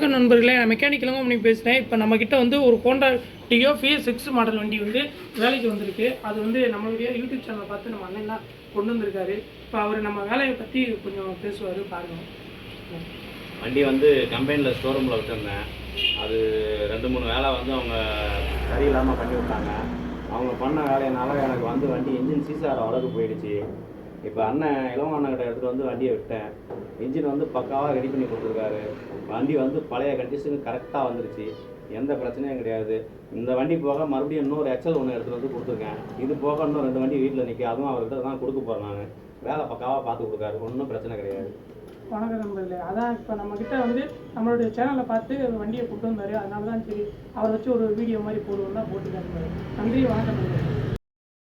வணக்கம் நண்பர்களே நான் மெக்கானிக்கல் கம்பெனி பேசுகிறேன் இப்போ நம்மக்கிட்ட வந்து ஒரு Honda Dio BS six model வண்டி வந்து வேலைக்கு வந்திருக்கு. அது வந்து நம்மளுடைய யூடியூப் சேனலை பார்த்து நம்ம அண்ணன் தான் கொண்டு வந்திருக்காரு. இப்போ அவர் நம்ம வேலையை பற்றி கொஞ்சம் பேசுவார் பாருங்கள் வண்டி வந்து கம்பெனியில் ஸ்டோரூமில் வச்சுருந்தேன் அது ரெண்டு மூணு வேலை வந்து அவங்க சரியில்லாமல் பண்ணி விட்டாங்க. அவங்க பண்ண வேலையினால எனக்கு வந்து வண்டி இன்ஜின் சீசார அளவுக்கு போயிடுச்சு. இப்போ அண்ணன் இளவ அண்ணன் கிட்ட எடுத்துகிட்டு வந்து வண்டியை விட்டேன். இன்ஜின் வந்து பக்காவாக ரெடி பண்ணி கொடுத்துருக்காரு. வண்டி வந்து பழைய கண்டிஷனுக்கு கரெக்டாக வந்துருச்சு. எந்த பிரச்சனையும் கிடையாது. இந்த வண்டி போக மறுபடியும் இன்னொரு எக்ஸல் ஒன்று எடுத்துகிட்டு வந்து கொடுத்துருக்கேன். இது போக இன்னும் ரெண்டு வண்டி வீட்டில் நிற்க அதுவும் அவர்கிட்ட தான் கொடுக்க போகிறேன் நான். வேலை பக்காவாக பார்த்து கொடுக்காரு. ஒன்றும் பிரச்சனை கிடையாது. வணக்கம் நண்பர்களே. அதான் இப்போ நம்மக்கிட்ட வந்து நம்மளுடைய சேனலை பார்த்து வண்டியை கொண்டு வந்தார். அதனால தான் சரி அவரை வச்சு ஒரு வீடியோ மாதிரி போடுவோம் தான் போட்டுக்காரு நன்றி வணக்கம் நண்பர்களே.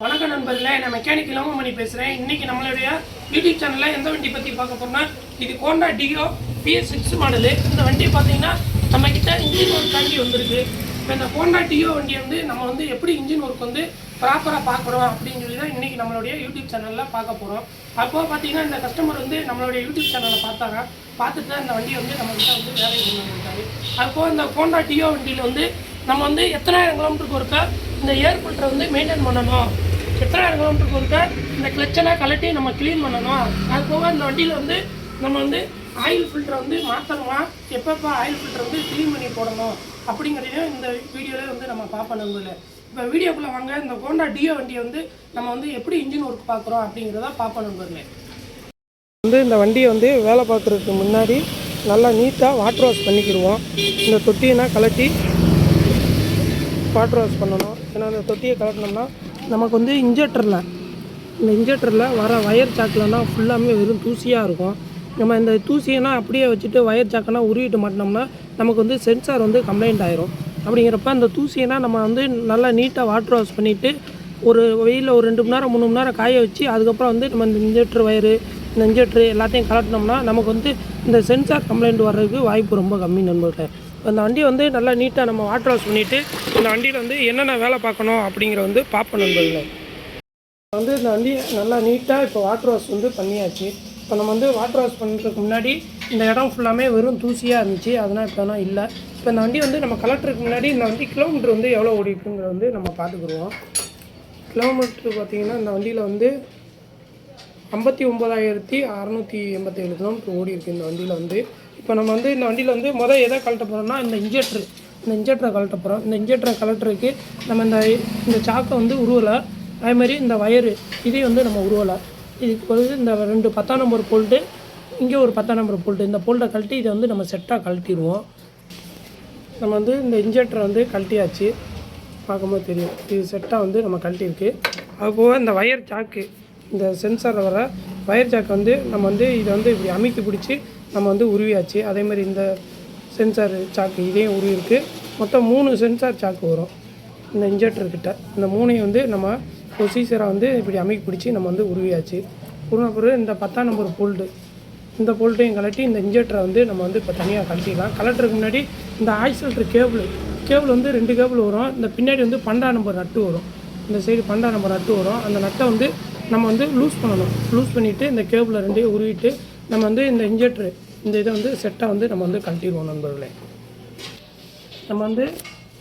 வணக்கம் நண்பர்களே நான் மெக்கானிக் இளமணி பேசுகிறேன் இன்னைக்கு நம்மளுடைய யூடியூப் சேனலில் எந்த வண்டி பற்றி பார்க்க போகிறோம்னா இது Honda Dio BS six model இந்த வண்டி பார்த்தீங்கன்னா நம்மக்கிட்ட இன்ஜின் ஒர்க் வண்டி வந்திருக்கு. இப்போ இந்த ஹோண்டா டியோ வண்டி வந்து நம்ம வந்து எப்படி இன்ஜின் ஒர்க் வந்து ப்ராப்பராக பார்க்குறோம் அப்படின்னு சொல்லி தான் இன்றைக்கி நம்மளுடைய யூடியூப் சேனலில் பார்க்க போகிறோம் அப்போ பார்த்தீங்கன்னா இந்த கஸ்டமர் வந்து நம்மளுடைய யூடியூப் சேனலை பார்த்தாங்க பார்த்துட்டு தான் இந்த வண்டியை வந்து நம்மகிட்ட வந்து வேலை கொண்டு வந்திருக்காரு. இந்த ஹோண்டா டியோ வண்டியில் வந்து நம்ம வந்து எத்தனாயிரம் கிலோமீட்டருக்கு ஒருக்கா இந்த ஏர் ஃபில்டரை வந்து மெயின்டைன் பண்ணணும். எத்தனாயிரம் கிலோமீட்டருக்கு ஒருக்கா இந்த கிளச்செல்லாம் கலட்டி நம்ம க்ளீன் பண்ணணும். அது போக இந்த வண்டியில் வந்து நம்ம வந்து ஆயில் ஃபில்டரை வந்து மாற்றணுமா எப்பப்போ ஆயில் ஃபில்டர் வந்து க்ளீன் பண்ணி போடணும்? அப்படிங்கிறதையும் இந்த வீடியோவில் வந்து நம்ம பார்ப்போம் நண்பர்களே. இப்போ வீடியோக்குள்ளே வாங்க. இந்த ஹோண்டா டியோ வண்டியை வந்து நம்ம வந்து எப்படி இன்ஜின் ஒர்க் பார்க்குறோம் அப்படிங்கிறத பார்ப்போம் நண்பர்களே. வந்து இந்த வண்டியை வந்து வேலை பார்க்குறதுக்கு முன்னாடி நல்லா நீட்டாக வாட்டர் வாஷ் பண்ணிக்கிடுவோம். இந்த தொட்டியெல்லாம் கலட்டி வாட்டர் வாஷ் பண்ணணும். ஏன்னா அந்த தொட்டியை கலட்டினோம்னா நமக்கு வந்து இன்ஜெக்டரில் இந்த இன்ஜெக்டரில் வர வயர் சாக்கில்னா ஃபுல்லாமே வெறும் தூசியாக இருக்கும். நம்ம இந்த தூசியெல்லாம் அப்படியே வச்சுட்டு ஒயர் சாக்கெல்லாம் உருவிட்டு மாட்டினோம்னா நமக்கு வந்து சென்சார் வந்து கம்ப்ளைண்ட் ஆயிரும். அப்படிங்கிறப்ப அந்த தூசியெல்லாம் நம்ம வந்து நல்லா நீட்டாக வாட்டர் வாஷ் பண்ணிவிட்டு ஒரு வெயிலில் ஒரு ரெண்டு மணி நேரம் மூணு மணி நேரம் காய வச்சு அதுக்கப்புறம் வந்து நம்ம இந்த இன்ஜெக்டர் வயரு இந்த இன்ஜெக்டர் எல்லாத்தையும் கலட்டினோம்னா நமக்கு வந்து இந்த சென்சார் கம்ப்ளைண்ட் வர்றதுக்கு வாய்ப்பு ரொம்ப கம்மி நண்பர்களே. அந்த வண்டி வந்து நல்லா நீட்டாக நம்ம வாட்டர் வாஷ் பண்ணிவிட்டு இந்த வண்டியில் வந்து என்னென்ன வேலை பார்க்கணும் அப்படிங்கிற வந்து பார்ப்போம் நண்பர்களே. வந்து இந்த வண்டி நல்லா நீட்டாக இப்போ வாட்டர் வாஷ் வந்து பண்ணியாச்சு. இப்போ நம்ம வந்து வாட்டர் வாஷ் பண்ணுறதுக்கு முன்னாடி இந்த இடம் ஃபுல்லாமே வெறும் தூசியாக இருந்துச்சு அதனால் இப்போலாம் இல்லை. இப்போ இந்த வண்டி வந்து நம்ம கலெக்டருக்கு முன்னாடி இந்த வண்டி கிலோமீட்டர் வந்து எவ்வளோ ஓடி வந்து நம்ம பார்த்துக்குருவோம். கிலோமீட்டர் பார்த்தீங்கன்னா இந்த வண்டியில் வந்து ஐம்பத்தி ஒம்பதாயிரத்தி அறநூற்றி எண்பத்தேழு கிலோமீட்டர் ஓடி இருக்குது இந்த வண்டியில் வந்து. இப்போ நம்ம வந்து இந்த வண்டியில் வந்து மொதல் எதை கழட்ட போகிறோம்னா இந்த இன்ஜெக்டர் இந்த இன்ஜெக்டரை கழட்ட போகிறோம் இந்த இன்ஜெக்டரை கலெக்டருக்கு நம்ம இந்த இந்த சாக்கை வந்து உருவலை. அதே மாதிரி இந்த வயரு இதையும் வந்து நம்ம உருவலை. இதுக்கு வந்து இந்த ரெண்டு பத்தாம் நம்பர் போல்ட்டு இங்கே ஒரு பத்தாம் நம்பர் போல்ட்டு இந்த போல்ட்டை கழட்டி இதை வந்து நம்ம செட்டாக கழட்டிடுவோம். நம்ம வந்து இந்த இன்ஜெக்டரை வந்து கழட்டியாச்சு. பார்க்கும்போது தெரியும். இது செட்டாக வந்து நம்ம கழட்டியிருக்கு. அது போக இந்த வயர் சாக்கு. இந்த சென்சாரில் வர வயர் ஜாக் வந்து நம்ம வந்து இதை வந்து இப்படி அமைக்கி பிடிச்சி நம்ம வந்து உருவியாச்சு. அதே மாதிரி இந்த சென்சார் சாக்கு இதையும் உருவிருக்கு மொத்தம் மூணு சென்சார் சாக்கு வரும். இந்த இன்ஜெக்டர்கிட்ட இந்த மூணையும் வந்து நம்ம ப்ரொசீஜராக வந்து இப்படி அமைக்கி பிடிச்சி நம்ம வந்து உருவியாச்சு. உருவ பிறகு இந்த பத்தாம் நம்பர் போல்ட்டு இந்த போல்ட்டையும் கலட்டி இந்த இன்ஜெக்டரை வந்து நம்ம வந்து இப்போ தனியாக கழட்டிக்கலாம் கலட்டுறதுக்கு முன்னாடி இந்த ஆக்சிலேட்டர் கேபிள் கேபிள் வந்து ரெண்டு கேபிள் வரும். இந்த பின்னாடி வந்து பண்டா நம்பர் நட்டு வரும். இந்த சைடு பண்டா நம்பர் நட்டு வரும். அந்த நட்டை வந்து நம்ம வந்து லூஸ் பண்ணணும். லூஸ் பண்ணிவிட்டு இந்த கேபிள் ரெண்டையும் உருவிட்டு நம்ம வந்து இந்த இன்ஜெக்டரு இந்த இதை வந்து செட்டாக வந்து நம்ம வந்து கழட்டிடுவோம் நண்பர்களே. நம்ம வந்து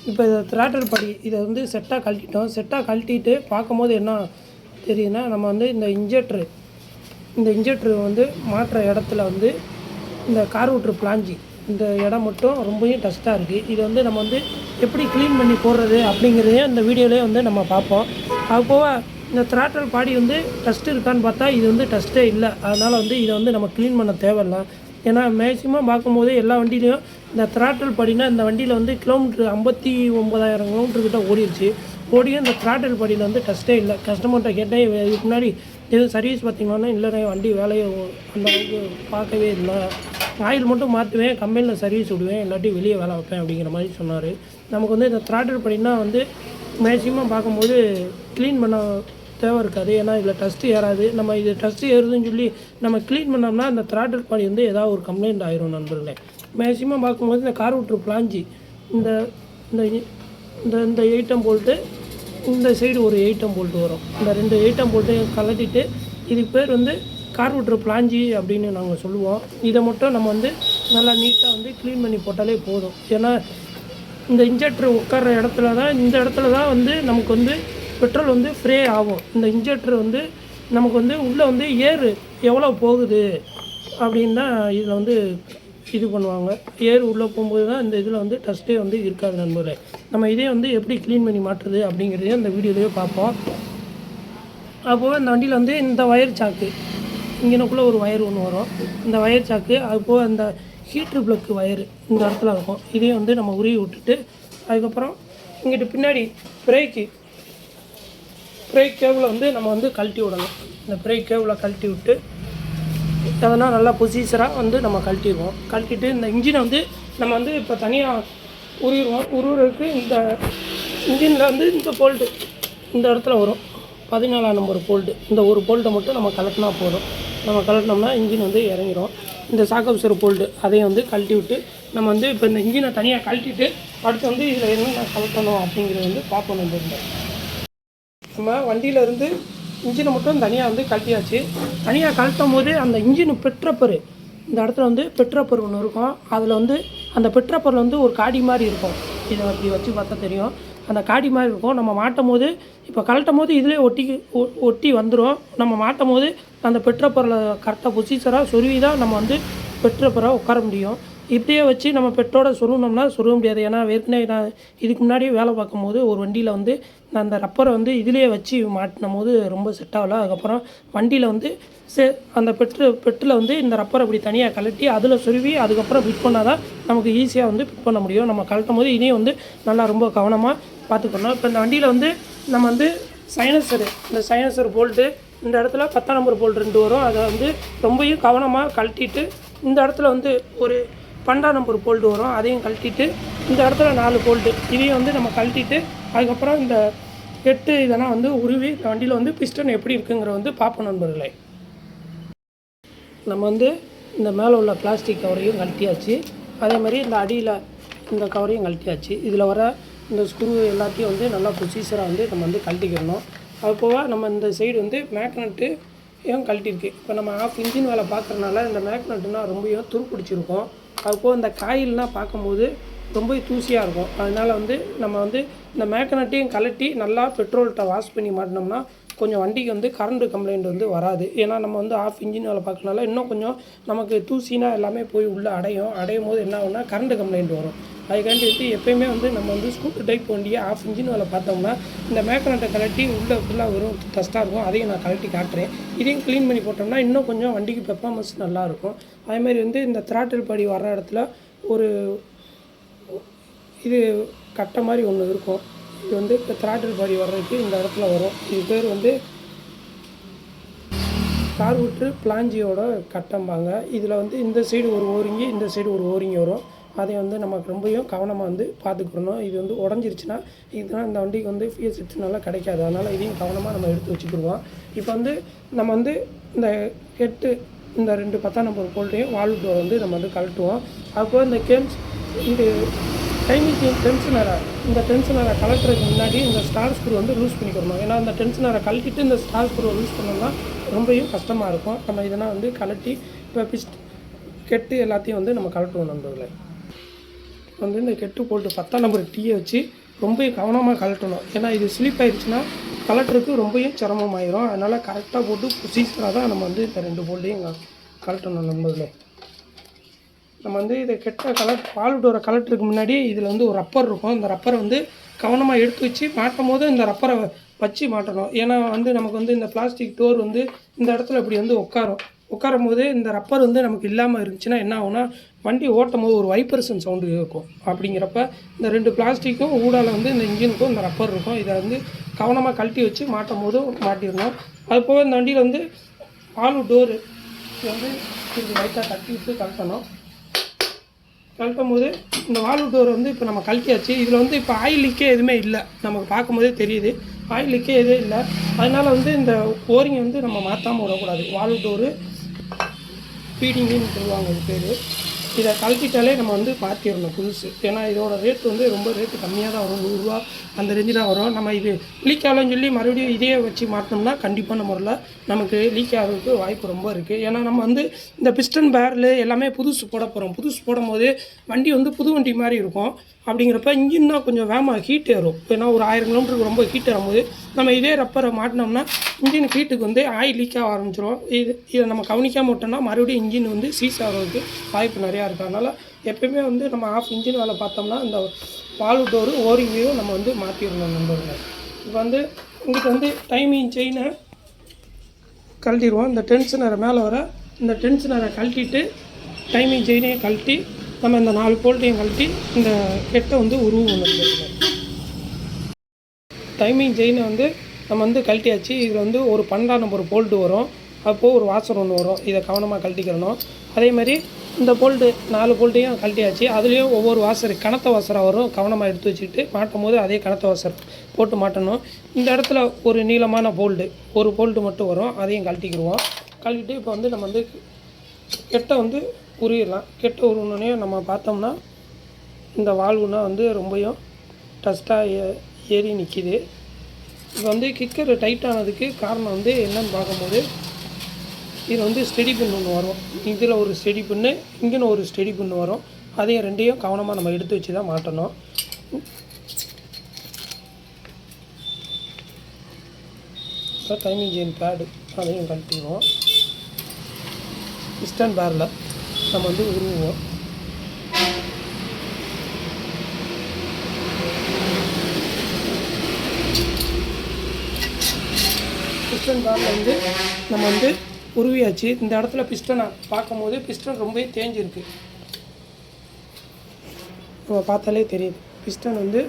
இப்போ இதை த்ராட்டர் படி இதை வந்து செட்டாக கழட்டிட்டோம். செட்டாக கழட்டிட்டு பார்க்கும்போது என்ன தெரியுதுன்னா நம்ம வந்து இந்த இன்ஜெக்டரு இந்த இன்ஜெக்டரு வந்து மாற்றுற இடத்துல வந்து இந்த கார்வுட்ரு பிளாஞ்சி இந்த இடம் மட்டும் ரொம்பவும் டஸ்ட்டாக இருக்குது இதை வந்து நம்ம வந்து எப்படி க்ளீன் பண்ணி போடுறது அப்படிங்கிறதையும் இந்த வீடியோலேயே வந்து நம்ம பார்ப்போம். அது போக இந்த த்ராட்டல் பாடி வந்து டஸ்ட் இருக்கான்னு பார்த்தா இது வந்து டஸ்ட்டே இல்லை. அதனால் வந்து இதை வந்து நம்ம க்ளீன் பண்ண தேவையில்ல. ஏன்னா மேக்ஸிமம் பார்க்கும்போது எல்லா வண்டியிலையும் இந்த த்ராட்டல் படினா இந்த வண்டியில் வந்து கிலோமீட்ரு ஐம்பத்தி ஒம்பதாயிரம் கிலோமீட்டர் கிட்ட ஓடிடுச்சு ஓடியும் இந்த த்ராட்டல் படியில் வந்து டஸ்ட்டே இல்லை. கஸ்டமர்கிட்ட கேட்டேன் இதுக்கு முன்னாடி எதுவும் சர்வீஸ் பார்த்தீங்கன்னா இல்லைண்ணே வண்டி வேலையை அந்த அளவுக்கு பார்க்கவே இல்லை. ஆயில் மட்டும் மாற்றுவேன் கம்பெனியில் சர்வீஸ் விடுவேன் இல்லாட்டி வெளியே வேலை வைப்பேன் அப்படிங்கிற மாதிரி சொன்னார். நமக்கு வந்து இந்த த்ராட்டல் படினா வந்து மேக்ஸிமம் பார்க்கும்போது க்ளீன் பண்ண தேவை இருக்காது ஏன்னா இதில் டஸ்ட்டு ஏறாது. நம்ம இது டஸ்ட்டு ஏறுதுன்னு சொல்லி நம்ம க்ளீன் பண்ணோம்னா அந்த த்ராட்டர் பாடி வந்து ஏதாவது ஒரு கம்ப்ளைண்ட் ஆயிரும் நண்பர்களே. மேக்ஸிமம் பார்க்கும்போது இந்த கார் விட்ரு பிளாஞ்சி இந்த இந்த இந்த இந்த எயிட்டம் போல்ட்டு இந்த சைடு ஒரு எயிட்டம் போல்ட்டு வரும். இந்த ரெண்டு எயிட்டம் போல்ட்டையும் கலட்டிட்டு இதுக்கு பேர் வந்து கார் விட்ரு பிளாஞ்சி அப்படின்னு நாங்கள் சொல்லுவோம். இதை மட்டும் நம்ம வந்து நல்லா நீட்டாக வந்து க்ளீன் பண்ணி போட்டாலே போதும். ஏன்னா இந்த இன்ஜெக்டர் உட்கார்ற இடத்துல தான் இந்த இடத்துல தான் வந்து நமக்கு வந்து பெட்ரோல் வந்து ஃப்ரே ஆகும். இந்த இன்ஜெக்டர் வந்து நமக்கு வந்து உள்ளே வந்து ஏர் எவ்வளோ போகுது அப்படின்னு தான் இதில் வந்து இது பண்ணுவாங்க. ஏர் உள்ளே போகும்போது தான் இந்த இதில் வந்து டஸ்ட்டே வந்து இருக்காது நண்பர்களே. நம்ம இதே வந்து எப்படி க்ளீன் பண்ணி மாட்டுறது அப்படிங்கிறதையும் அந்த வீடியோலேயே பார்ப்போம். அப்போது இந்த வண்டியில் வந்து இந்த ஒயர் சாக்கு இங்கனக்குள்ளே ஒரு ஒயர் ஒன்று வரும். இந்த ஒயர் சாக்கு அதுபோக அந்த ஹீட்ரு ப்ளக்கு ஒயர் இந்த இடத்துல இருக்கும். இதையும் வந்து நம்ம உருவி விட்டுட்டு அதுக்கப்புறம் இங்கிட்டு பின்னாடி பிரேக்கு பிரேக் கேவில் வந்து நம்ம வந்து கழட்டி விடணும். இந்த பிரேக் கேவில் கழட்டி விட்டு அதனால் நல்லா பொசிஷராக வந்து நம்ம கழட்டிடுவோம். கழட்டிட்டு இந்த இன்ஜினை வந்து நம்ம வந்து இப்போ தனியாக உருவிடுவோம். உருவுறதுக்கு இந்த இன்ஜினில் வந்து இந்த போல்ட்டு இந்த இடத்துல வரும். பதினாலாம் நம்பர் போல்ட்டு இந்த ஒரு போல்ட்டை மட்டும் நம்ம கலட்டினா போதும். நம்ம கலட்டினோம்னா இன்ஜின் வந்து இறங்கிடும் இந்த சாக்கப்சர் போல்ட்டு அதையும் வந்து கழட்டி விட்டு நம்ம வந்து இப்போ இந்த இன்ஜினை தனியாக கழட்டிட்டு அடுத்து வந்து இதில் என்னென்ன கலட்டணும் அப்படிங்கிறது வந்து பார்ப்போம் நம்ம நம்ம வண்டியில இருந்து இன்ஜினை மட்டும் தனியாக வந்து கழட்டியாச்சு. தனியாக கழட்டும் போது அந்த இன்ஜின் பெட்ரப்பர் இந்த இடத்துல வந்து பெற்றப்பர் ஒன்று இருக்கும். அதில் வந்து அந்த பெற்றப்பரில் வந்து ஒரு காடி மாதிரி இருக்கும். இதை அப்படி வச்சு பார்த்தா தெரியும். அந்த காடி மாதிரி இருக்கும். நம்ம மாட்டும் போது இப்போ கழட்டும் போது இதிலே ஒட்டி ஒ- ஒட்டி வந்துடும் நம்ம மாட்டும் போது அந்த பெற்றப்பரில் கரெக்டாக பொசிச்சராக சொருவி தான் நம்ம வந்து பெற்றப்பரை உட்கார முடியும். இப்படியே வச்சு நம்ம பெட்டோட சொருகினோம்னா சொருக முடியாது. ஏன்னா ஏற்கனவே நான் இதுக்கு முன்னாடியே வேலை பார்க்கும்போது ஒரு வண்டியில் வந்து நான் அந்த ரப்பரை வந்து இதிலே வச்சு மாட்டினும் போது ரொம்ப செட் ஆகல. அதுக்கப்புறம் வண்டியில் வந்து சே அந்த பெட்ரு பெட்டில் வந்து இந்த ரப்பரை இப்படி தனியாக கழட்டி அதில் சொருவி அதுக்கப்புறம் ஃபிட் பண்ணால் தான் நமக்கு ஈஸியாக வந்து ஃபிட் பண்ண முடியும். நம்ம கழட்டும் போது இதையும் வந்து நல்லா ரொம்ப கவனமாக பார்த்துக்கணும். இப்போ இந்த வண்டியில் வந்து நம்ம வந்து சைனசரு இந்த சைனசர் போல்ட்டு இந்த இடத்துல பத்தாம் நம்பர் போல்ட் ரெண்டு வரும். அதை வந்து ரொம்பையும் கவனமாக கழட்டிட்டு இந்த இடத்துல வந்து ஒரு பன்னெண்டாம் நம்பர் போல்ட்டு வரும். அதையும் கழட்டிட்டு இந்த இடத்துல நாலு போல்ட்டு இதையும் வந்து நம்ம கழட்டிட்டு அதுக்கப்புறம் இந்த எட்டு இதெல்லாம் வந்து உருவி இந்த வண்டியில் வந்து பிஸ்டன் எப்படி இருக்குங்கிற வந்து பார்ப்போம் நண்பர்களே. நம்ம வந்து இந்த மேலே உள்ள பிளாஸ்டிக் கவரையும் கழட்டியாச்சு. அதே மாதிரி இந்த அடியில் இந்த கவரையும் கழட்டியாச்சு. இதில் வர இந்த ஸ்க்ரூ எல்லாத்தையும் வந்து நல்லா ப்ரொசீஜராக வந்து நம்ம வந்து கழட்டிக்கிறணும். அது போக நம்ம இந்த சைடு வந்து மேக்னெட்டு ஏன் கழட்டிருக்கு இப்போ நம்ம ஆஃப் இன்ஜின் வேலை பார்க்குறனால இந்த மேக்னெட்டுனால் ரொம்பவும் துருப்பிடிச்சிருக்கோம். அது போக இந்த காயில்லாம் பார்க்கும்போது ரொம்ப தூசியாக இருக்கும். அதனால் வந்து நம்ம வந்து இந்த மேக்கனட்டையும் கழட்டி நல்லா பெட்ரோல்கிட்ட வாஷ் பண்ணி மாட்டினோம்னா கொஞ்சம் வண்டிக்கு வந்து கரண்ட் கம்ப்ளைண்ட் வந்து வராது. ஏன்னா நம்ம வந்து ஆஃப் இன்ஜின் வேலை பார்க்கறனால இன்னும் கொஞ்சம் நமக்கு தூசினா எல்லாமே போய் உள்ளே அடையும். அடையும் போது என்ன ஆகும்னா கரண்ட் கம்ப்ளைண்ட் வரும். அதுக்காண்டி வந்து எப்பயுமே வந்து நம்ம வந்து ஸ்கூட்டர் டைப் வண்டியை ஆஃப் இன்ஜின் வேலை பார்த்தோம்னா இந்த மேக்னட்டை கழட்டி உள்ளே ஃபுல்லாக வரும் டஸ்ட்டாக இருக்கும். அதையும் நான் கழட்டி காட்டுறேன். இதையும் க்ளீன் பண்ணி போட்டோம்னா இன்னும் கொஞ்சம் வண்டிக்கு பெர்ஃபார்மன்ஸ் நல்லாயிருக்கும் அதேமாதிரி வந்து இந்த த்ராட்டில் படி வர்ற இடத்துல ஒரு இது கட்டை மாதிரி ஒன்று இருக்கும். இது வந்து இப்போ த்ராட்டில் பாடி வர்றதுக்கு இந்த இடத்துல வரும். இது பேர் வந்து கார்வுட்டு பிளாஞ்சியோட கட்டம்பாங்க. இதில் வந்து இந்த சைடு ஒரு ஓரிங்கி இந்த சைடு ஒரு ஓரிங்கி வரும். அதை வந்து நமக்கு ரொம்பவும் கவனமாக வந்து பார்த்துக்கணும். இது வந்து உடஞ்சிருச்சுன்னா இதுனால் இந்த வண்டிக்கு வந்து ஃபியூஸ் நல்லா கிடைக்காது. அதனால் இதையும் கவனமாக நம்ம எடுத்து வச்சுக்கிடுவோம். இப்போ வந்து நம்ம வந்து இந்த கெட்டு இந்த ரெண்டு பத்தாம் நம்பர் போல்ட்டையும் வால்வ் டோர் வந்து நம்ம வந்து கழட்டுவோம். அப்போ இந்த கேம்ஸ் இது டைமிங் டென்ஷனரை இந்த டென்ஷனரை கலட்டுறதுக்கு முன்னாடி இந்த ஸ்டார் ஸ்க்ரூ வந்து லூஸ் பண்ணிக்கிறணும் ஏன்னா இந்த டென்ஷனரை கழட்டிட்டு இந்த ஸ்டார் ஸ்க்ரூவை லூஸ் பண்ணோம்னா ரொம்பவும் கஷ்டமாக இருக்கும். நம்ம இதெல்லாம் வந்து கலட்டி இப்போ பிஸ்ட் கெட்டு எல்லாத்தையும் வந்து நம்ம கலட்டுவோம் நண்பர்களை. வந்து இந்த கெட்டு போல்ட்டு பத்தாம் நம்பர் டீயை வச்சு ரொம்ப கவனமாக கலட்டணும் ஏன்னா இது ஸ்லிப் ஆயிடுச்சுன்னா கலட்டுறதுக்கு ரொம்பவும் சிரமமாயிரும். அதனால் கரெக்டாக போட்டு ப்ரொசீஜராக தான் நம்ம வந்து இந்த ரெண்டு போல்டையும் கலட்டணும் நண்பர்களே நம்ம வந்து இதை கெட்ட கலர் பால் டோரை கலட்டுறதுக்கு முன்னாடி இதில் வந்து ஒரு ரப்பர் இருக்கும். இந்த ரப்பரை வந்து கவனமாக எடுத்து வச்சு மாட்டும் போது இந்த ரப்பரை வச்சு மாட்டணும். ஏன்னா வந்து நமக்கு வந்து இந்த பிளாஸ்டிக் டோர் வந்து இந்த இடத்துல இப்படி வந்து உட்காரும். உட்காரும் போது இந்த ரப்பர் வந்து நமக்கு இல்லாமல் இருந்துச்சுன்னா என்ன ஆகும்னா வண்டி ஓட்டும் போது ஒரு வைப்பர்சன் சவுண்டு இருக்கும். அப்படிங்கிறப்ப இந்த ரெண்டு பிளாஸ்டிக்கும் ஊடால வந்து இந்த இன்ஜினுக்கும் இந்த ரப்பர் இருக்கும். இதை வந்து கவனமாக கழட்டி வச்சு மாட்டும் போது மாட்டிடணும் அது போக இந்த வண்டியில் வந்து ஆளு டோரு வந்து இது லைட்டாக தட்டி விட்டு கழட்டணும். கழட்டும் போது இந்த வால்வு டோர் வந்து இப்போ நம்ம கழட்டியாச்சு. இதில் வந்து இப்போ ஆயில் லீக்கே எதுவுமே இல்லை. நமக்கு பார்க்கும்போதே தெரியுது. ஆயில் லீக்கே எதுவும் இல்லை. அதனால் வந்து இந்த ஓரிங்கை வந்து நம்ம மாற்றாமல் விடக்கூடாது. வால்வு டோரு ஃபீடிங்குன்னு சொல்லுவாங்க அது பேர். இதை கலக்கிட்டாலே நம்ம வந்து மாற்றிடணும் புதுசு. ஏன்னா இதோட ரேட் வந்து ரொம்ப ரேட்டு கம்மியாக தான் வரும். நூறுரூவா அந்த ரேஞ்சு தான் வரும். நம்ம இது லீக் ஆகலன்னு சொல்லி மறுபடியும் இதே வச்சு மாட்டினோம்னா கண்டிப்பான முறையில் நமக்கு லீக் ஆகிறதுக்கு வாய்ப்பு ரொம்ப இருக்குது ஏன்னா நம்ம வந்து இந்த பிஸ்டன் பேரில் எல்லாமே புதுசு போட போகிறோம் புதுசு போடும்போது வண்டி வந்து புது வண்டி மாதிரி இருக்கும். அப்படிங்கிறப்ப இன்ஜின்னா கொஞ்சம் வேமா ஹீட் ஏறும். ஏன்னா ஒரு ஆயிரம் கிலோமீட்டருக்கு ரொம்ப ஹீட் ஏறும்போது நம்ம இதே ரப்பரை மாட்டினோம்னா இன்ஜின் ஹீட்டுக்கு வந்து ஆயில் லீக் ஆக ஆரம்பிச்சிடும் இது இதை நம்ம கவனிக்காம விட்டோம்னா மறுபடியும் இன்ஜின் வந்து சீஸ் ஆகிறதுக்கு வாய்ப்பு நிறையா இருக்குது அதனால் எப்பயுமே வந்து நம்ம ஆஃப் இன்ஜின் வேலை பார்த்தோம்னா இந்த பால் டோரு ஓரிங்கையும் நம்ம வந்து மாற்றிடணும் நண்பர்கள். இப்போ வந்து உங்களுக்கு வந்து டைமிங் செயினை கழட்டிடுவோம். இந்த டென்ஷனரை மேலே வர இந்த டென்ஷனரை கழட்டிட்டு டைமிங் செயினையும் கழட்டி நம்ம இந்த நாலு போல்ட்டையும் கழட்டி இந்த கெட்டை வந்து உருவம் டைமிங் செயினை வந்து நம்ம வந்து கழட்டியாச்சு. இதில் வந்து ஒரு பன்னெண்டாம் நம்பர் போல்ட்டு வரும். அப்போது ஒரு வாசர் ஒன்று வரும். இதை கவனமாக கழட்டிக்கிறணும். அதே மாதிரி இந்த போல்ட்டு நாலு போல்ட்டையும் கழட்டியாச்சு. அதுலேயும் ஒவ்வொரு வாசர் கனத்த வாசராக வரும். கவனமாக எடுத்து வச்சுக்கிட்டு மாட்டும் போது அதே கனத்த வாசர் போட்டு மாட்டணும். இந்த இடத்துல ஒரு நீளமான போல்டு ஒரு போல்ட்டு மட்டும் வரும். அதையும் கழட்டிக்கிடுவோம். கழட்டிட்டு இப்போ வந்து நம்ம வந்து கெட்ட வந்து உரியலாம் கெட்ட உருவினோடனே நம்ம பார்த்தோம்னா இந்த வால்வுனா வந்து ரொம்பவும் டஸ்ட்டாக ஏறி நிற்கிது இப்போ வந்து கிக்கர் டைட் ஆனதுக்கு காரணம் வந்து என்னன்னு பார்க்கும்போது இது வந்து ஸ்டெடி பின் ஒன்று வரும். இதில் ஒரு ஸ்டெடி பின்னு இங்கேன்னு ஒரு ஸ்டெடி பின்னு வரும். அதையும் ரெண்டையும் கவனமாக நம்ம எடுத்து வச்சு தான் மாட்டணும். இப்போ டைமிங் ஜெயின் பேடு அதையும் கழட்டிடுவோம். பிஸ்டன் பேரில் நம்ம வந்து உருவுவோம். பிஸ்டன் பேரில் வந்து நம்ம வந்து உருவியாச்சு. இந்த இடத்துல பிஸ்டனை பார்க்கும்போது பிஸ்டன் ரொம்பவே தேஞ்சிருக்கு. நம்ம பார்த்தாலே தெரியுது. பிஸ்டன் வந்து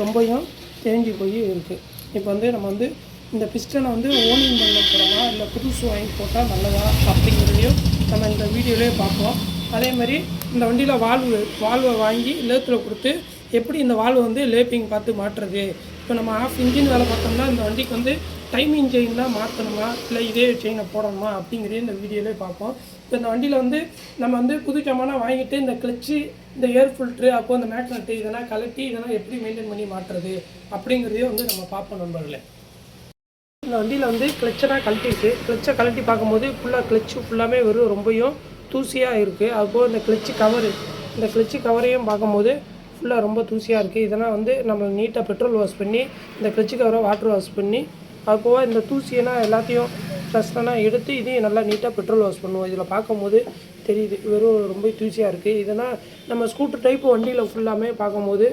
ரொம்பவும் தேஞ்சி போய் இருக்குது இப்போ வந்து நம்ம வந்து இந்த பிஸ்டனை வந்து ஓனிங் பண்ண போகிறோமா இல்லை புதுசு வாங்கி போட்டால் நல்லதா? அப்படிங்கிறதையும் நம்ம இந்த வீடியோலேயே பார்ப்போம். அதே மாதிரி இந்த வண்டியில் வால்வு வால்வை வாங்கி லேத்தில் கொடுத்து எப்படி இந்த வால்வு வந்து லேப்பிங் பார்த்து மாட்டுறது இப்போ நம்ம ஆஃப் இன்ஜின் வேலை பார்த்தோம்னா இந்த வண்டிக்கு வந்து டைமிங் செயின் தான் மாற்றணுமா இல்லை இதே செயினை போடணுமா? அப்படிங்கிறதே இந்த வீடியோலே பார்ப்போம். இப்போ இந்த வண்டியில் வந்து நம்ம வந்து புது சாமானாக வாங்கிட்டு இந்த கிளச்சு இந்த ஏர் ஃபில்ட்ரு அப்போ இந்த மேக்னெட்டு இதெல்லாம் கலட்டி இதெல்லாம் எப்படி மெயின்டைன் பண்ணி மாற்றுறது அப்படிங்கிறதையும் வந்து நம்ம பார்ப்போம் நண்பர்களே. இந்த வண்டியில் வந்து கிளச்செல்லாம் கழட்டிட்டு கிளச்சை கழட்டி பார்க்கும்போது ஃபுல்லாக கிளச்சு ஃபுல்லாமே வெறும் ரொம்பையும் தூசியாக இருக்குது அதுபோல் இந்த கிளச்சு கவரு இந்த கிளச்சு கவரையும் பார்க்கும்போது ஃபுல்லாக ரொம்ப தூசியாக இருக்குது இதெல்லாம் வந்து நம்ம நீட்டாக பெட்ரோல் வாஷ் பண்ணி இந்த கிளச்சு கவரை வாட்டர் வாஷ் பண்ணி அது போக இந்த தூசியெல்லாம் எல்லாத்தையும் டஸ்டெல்லாம் எடுத்து இதையும் நல்லா நீட்டாக பெட்ரோல் வாஷ் பண்ணுவோம். இதில் பார்க்கும்போது தெரியுது. வெறும் ரொம்ப தூசியாக இருக்குது இதெல்லாம் நம்ம ஸ்கூட்டர் டைப் வண்டியில் ஃபுல்லாமே பார்க்கும்போது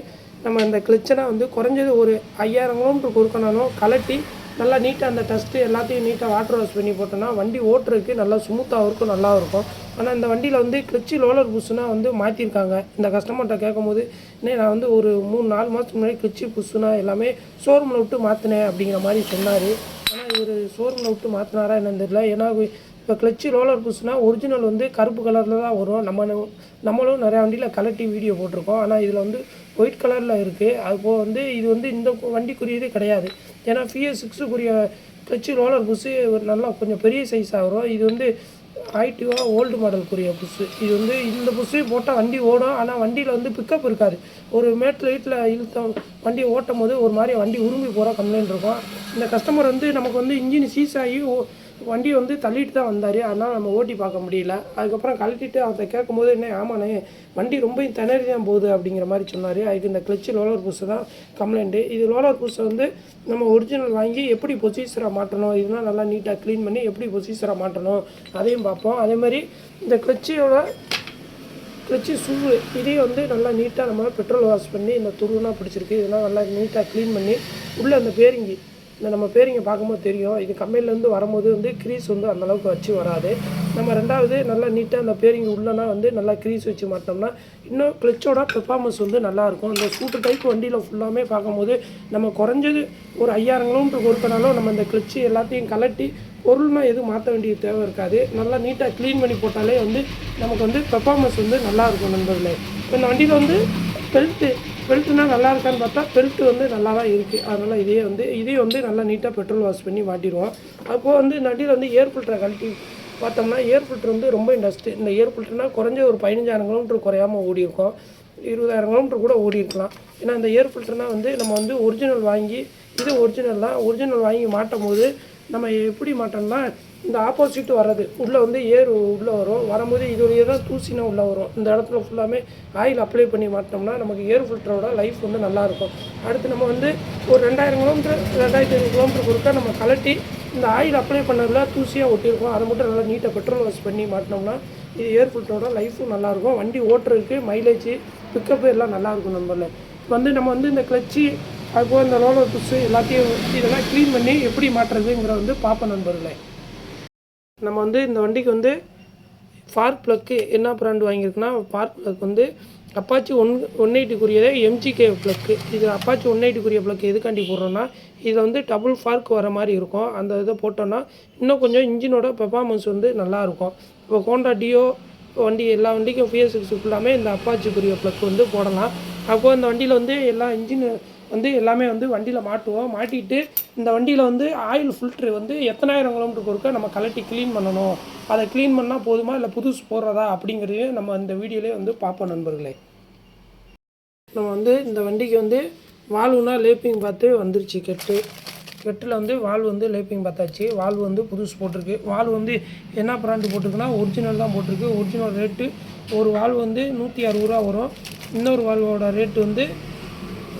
நம்ம இந்த கிளிச்சனை வந்து குறைஞ்சது ஒரு ஐயாயிரம் கிலோமீட்டர் கொடுக்கணும் கலட்டி நல்லா நீட்டாக அந்த டஸ்ட்டு எல்லாத்தையும் நீட்டாக வாட்டர் வாஷ் பண்ணி போட்டோன்னா வண்டி ஓட்டுறதுக்கு நல்லா ஸ்மூத்தாக இருக்கும் நல்லா இருக்கும். ஆனால் இந்த வண்டியில் வந்து கிளச்சி லோலர் புஷ்ஷுனா வந்து மாற்றிருக்காங்க இந்த கஸ்டமர்கிட்ட கேட்கும்போது இன்னும் நான் வந்து ஒரு மூணு நாலு மாதத்துக்கு முன்னாடி கிளச்சி புஷ்ஷுனா எல்லாமே ஷோரூமில் விட்டு மாற்றினேன் அப்படிங்கிற மாதிரி சொன்னார். ஆனால் இவர் ஷோரூமில் விட்டு மாற்றினாரா என்னன்னு தெரியல. ஏன்னா இப்போ கிளச்சி ரோலர் புஷ்னா ஒரிஜினல் வந்து கருப்பு கலரில் தான் வரும். நம்ம நம்மளும் நிறையா வண்டியில் கலட்டி வீடியோ போட்டிருக்கோம். ஆனால் இதில் வந்து ஒயிட் கலரில் இருக்குது அதுபோக வந்து இது வந்து இந்த வண்டிக்குரியதே கிடையாது. ஏன்னா ஃபிஎஸ் சிக்ஸுக்குரிய கிளச்சி ரோலர் புஸ்ஸு ஒரு நல்லா கொஞ்சம் பெரிய சைஸாக வரும். இது வந்து ஆக்டிவாக ஓல்டு மாடலுக்குரிய புஸ்ஸு இது வந்து இந்த புஸ்ஸு போட்டால் வண்டி ஓடும். ஆனால் வண்டியில் வந்து பிக்கப் இருக்காது. ஒரு மேட்டில் வீட்டில் இழுத்தோம் வண்டியை ஓட்டும் போது ஒரு மாதிரி வண்டி உரும்பி போகிற கம்ப்ளைண்ட் இருக்கும். இந்த கஸ்டமர் வந்து நமக்கு வந்து இன்ஜின் சீஸ் ஆகி வண்டி வந்து தள்ளிட்டு தான் வந்தார். அதனால் நம்ம ஓட்டி பார்க்க முடியல. அதுக்கப்புறம் கழட்டிட்டு அவர்கிட்ட கேட்கும்போது என்ன ஆமாண்ணே வண்டி ரொம்ப திணறி தான் போகுது அப்படிங்கிற மாதிரி சொன்னார். அதுக்கு இந்த கிளச்சு லோலர் பூஸை தான் கம்ப்ளைண்ட்டு. இது லோலர் பூஸை வந்து நம்ம ஒரிஜினல் வாங்கி எப்படி பொசிசராக மாட்டணும் இதெல்லாம் நல்லா நீட்டாக க்ளீன் பண்ணி எப்படி பொசிசராக மாட்டணும் அதையும் பார்ப்போம். அதே மாதிரி இந்த கிளச்சியோட கிளச்சி சூழ் இதையும் வந்து நல்லா நீட்டாக நம்ம பெட்ரோல் வாஷ் பண்ணி இந்த துருவெலாம் பிடிச்சிருக்கு. இதெல்லாம் நல்லா நீட்டாக க்ளீன் பண்ணி உள்ளே அந்த பேரிங்கி இந்த நம்ம பேரிங்க பார்க்கும்போது தெரியும். இது கம்மையிலேருந்து வரும்போது வந்து க்ரீஸ் வந்து அந்தளவுக்கு வச்சு வராது. நம்ம ரெண்டாவது நல்லா நீட்டாக அந்த பேரிங்க உள்ளனா வந்து நல்லா க்ரீஸ் வச்சு மாட்டோம்னா இன்னும் கிளச்சோட பெர்ஃபார்மன்ஸ் வந்து நல்லாயிருக்கும் இந்த ஸ்கூட்டர் டைப் வண்டியில் ஃபுல்லாமே பார்க்கும்போது நம்ம குறைஞ்சது ஒரு ஐயாயிரம் கிலோமீட்டர் கொடுத்தனாலும் நம்ம இந்த கிளச்சு எல்லாத்தையும் கலட்டி பொருள்னா எதுவும் மாற்ற வேண்டிய தேவை இருக்காது. நல்லா நீட்டாக க்ளீன் பண்ணி போட்டாலே வந்து நமக்கு வந்து பெர்ஃபார்மன்ஸ் வந்து நல்லாயிருக்கும் நண்பர்களே. இப்போ இந்த வண்டியில் வந்து பெல்ட்டு பெல்ட்டுனா நல்லா இருக்கான்னு பார்த்தா பெல்ட்டு வந்து நல்லா தான் இருக்குது அதனால் இதே வந்து இதே வந்து நல்லா நீட்டாக பெட்ரோல் வாஷ் பண்ணி மாட்டிடுவோம் அப்போது வந்து இந்த வந்து ஏர் ஃபில்டரை கழட்டி பார்த்தோம்னா ஏர் ஃபில்ட்ரு வந்து ரொம்ப இண்டஸ்ட் இந்த ஏர் ஃபில்ட்ருனா குறைஞ்ச ஒரு பதினஞ்சாயிரம் கிலோமீட்டர் குறையாமல் ஓடி இருக்கும் இருபதாயிரம் கிலோமீட்டர் கூட ஓடி இருக்கலாம் ஏன்னா இந்த ஏர் ஃபில்டர்னால் வந்து நம்ம வந்து ஒரிஜினல் வாங்கி இது ஒரிஜினல் தான். ஒரிஜினல் வாங்கி மாட்டும் போது நம்ம எப்படி மாட்டோம்னா இந்த ஆப்போசிட் வர்றது. உள்ளே வந்து ஏர் உள்ளே வரும். வரும்போது இது வழியாக தான் தூசினா உள்ளே வரும். இந்த இடத்துல ஃபுல்லாமே ஆயில் அப்ளை பண்ணி மாட்டோம்னா நமக்கு ஏர் ஃபில்டரோட லைஃப் வந்து நல்லாயிருக்கும் அடுத்து நம்ம வந்து ஒரு ரெண்டாயிரம் கிலோமீட்டர் ரெண்டாயிரத்தி ஐநூறு கிலோமீட்டர் கொடுத்தா நம்ம கலட்டி இந்த ஆயில் அப்ளை பண்ணதில் தூசியாக ஒட்டியிருக்கோம். அதை மட்டும் நல்லா நீட்டாக பெட்ரோல் வாஷ் பண்ணி மாட்டினோம்னா இது ஏர் ஃபில்டரோட லைஃப்பும் நல்லாயிருக்கும் வண்டி ஓட்டுறதுக்கு மைலேஜ் பிக்கப்பு எல்லாம் நல்லாயிருக்கும் நம்மள. வந்து நம்ம வந்து இந்த கிளச்சி அதுபோல் இந்த ரோலர் புஷ்ஷு எல்லாத்தையும் இதெல்லாம் க்ளீன் பண்ணி எப்படி மாட்டுறதுங்கிற வந்து பார்ப்போம் நண்பர்களே. நம்ம வந்து இந்த வண்டிக்கு வந்து ஃபார்க் ப்ளக்கு என்ன ப்ராண்ட் வாங்கியிருக்குன்னா ஃபார்க் ப்ளக் வந்து அப்பாச்சி ஒன் ஒன் எயிட்டிக்குரியதே எம்ஜிகே ப்ளக்கு இது அப்பாச்சி ஒன் எயிட்டிக்குரிய ப்ளக் எதுக்காண்டி போடுறோன்னா இதில் வந்து டபுள் ஃபார்க் வர மாதிரி இருக்கும். அந்த இதை போட்டோன்னா இன்னும் கொஞ்சம் இன்ஜினோட பெர்ஃபார்மன்ஸ் வந்து நல்லாயிருக்கும் இப்போ ஹோண்டா டியோ வண்டி எல்லா வண்டிக்கும் ஃபியர் சிக்ஸ் ஃபுல்லாமே இந்த அப்பாச்சிக்குரிய ப்ளக் வந்து போடலாம். அப்போது இந்த வண்டியில் வந்து எல்லா இன்ஜின் வந்து எல்லாமே வந்து வண்டியில் மாட்டுவோம். மாட்டிட்டு இந்த வண்டியில் வந்து ஆயில் ஃபில்ட்ரு வந்து எத்தனாயிரம் கிலோமீட்டருக்கு ஒருக்கா நம்ம கலட்டி க்ளீன் பண்ணணும். அதை க்ளீன் பண்ணால் போதுமா? இல்லை புதுசு போடுறதா? அப்படிங்கிறதையும் நம்ம இந்த வீடியோலேயே வந்து பார்ப்போம் நண்பர்களே. நம்ம வந்து இந்த வண்டிக்கு வந்து வால்வுனா லேப்பிங் பார்த்து வந்துருச்சு கெட்டு. கெட்டில் வந்து வால்வு வந்து லேப்பிங் பார்த்தாச்சு. வால்வு வந்து புதுசு போட்டிருக்கு. வால்வு வந்து என்ன ப்ராண்டு போட்டிருக்குன்னா ஒரிஜினல் தான் போட்டிருக்கு. ஒரிஜினல் ரேட்டு ஒரு வால்வு வந்து நூற்றி அறுபது ரூபா வரும். இன்னொரு வால்வோட ரேட்டு வந்து